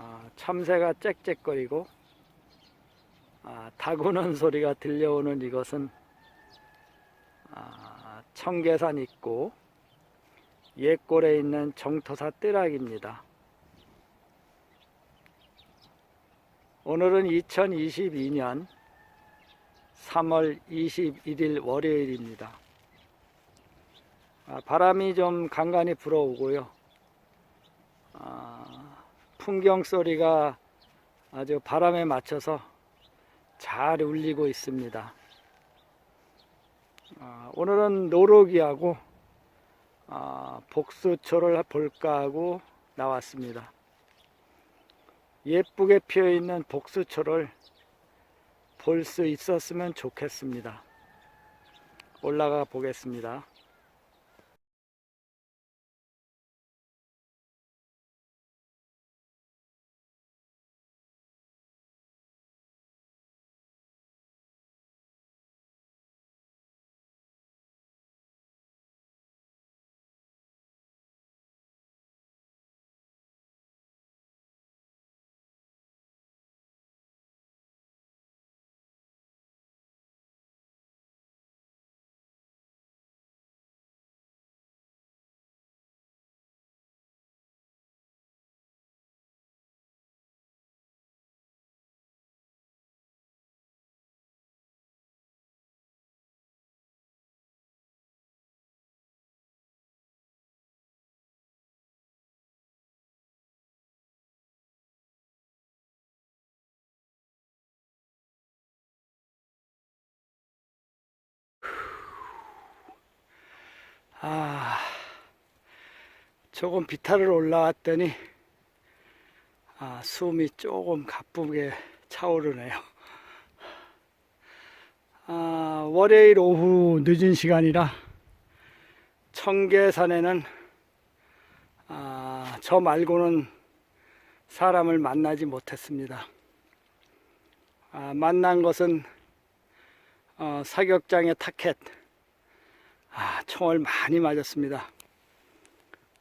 아, 참새가 짹짹거리고 아, 다구는 소리가 들려오는 이것은 아, 청계산 있고 옛골에 있는 정토사 뜰락입니다. 오늘은 2022년 3월 21일 월요일입니다. 아, 바람이 좀 간간히 불어오고요. 아, 풍경 소리가 아주 바람에 맞춰서 잘 울리고 있습니다. 아, 오늘은 노루기하고 아, 복수초를 볼까 하고 나왔습니다. 예쁘게 피어 있는 복수초를 볼 수 있었으면 좋겠습니다. 올라가 보겠습니다. 아, 조금 비탈을 올라왔더니 아, 숨이 조금 가쁘게 차오르네요. 아, 월요일 오후 늦은 시간이라 청계산에는 아, 저 말고는 사람을 만나지 못했습니다. 아, 만난 것은 어, 사격장의 타켓, 아, 총을 많이 맞았습니다.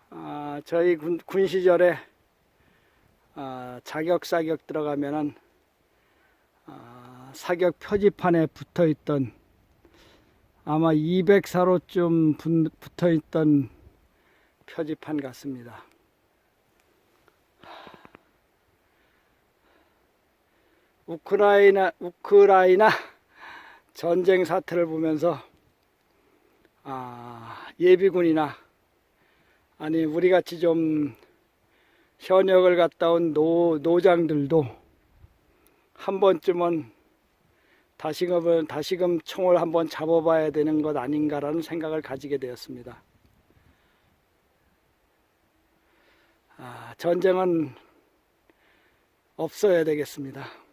아, 저희 군, 군 시절에 아, 자격 사격 들어가면은 아, 사격 표지판에 붙어 있던 아마 200사로쯤 붙어 있던 표지판 같습니다. 우크라이나 우크라이나 전쟁 사태를 보면서 아, 예비군이나 아니 우리 같이 좀 현역을 갔다 온 노, 노장들도 한 번쯤은 다시금 다시금 총을 한번 잡아봐야 되는 것 아닌가라는 생각을 가지게 되었습니다. 아, 전쟁은 없어야 되겠습니다.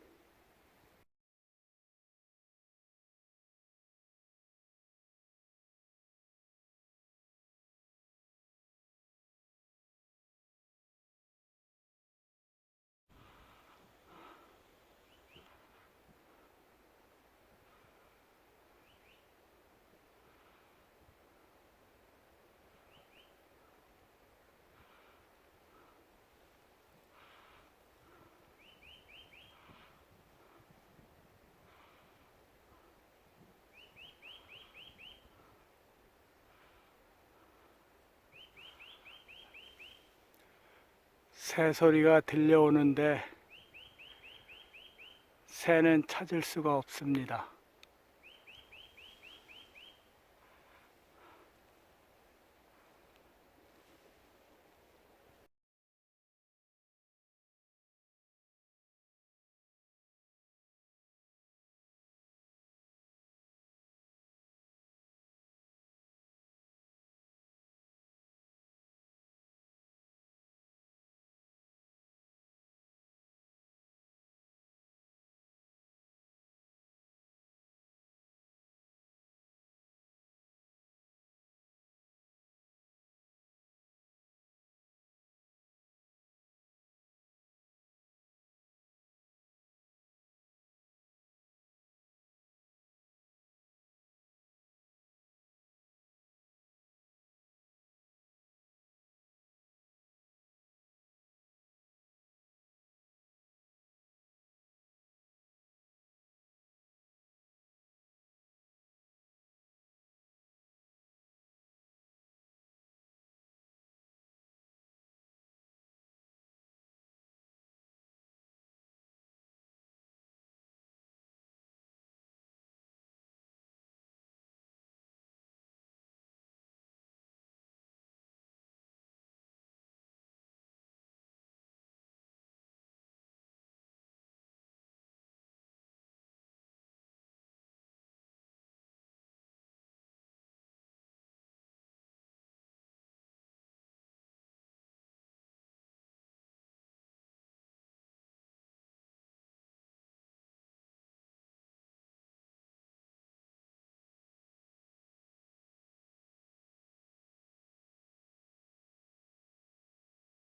새 소리가 들려오는데 새는 찾을 수가 없습니다.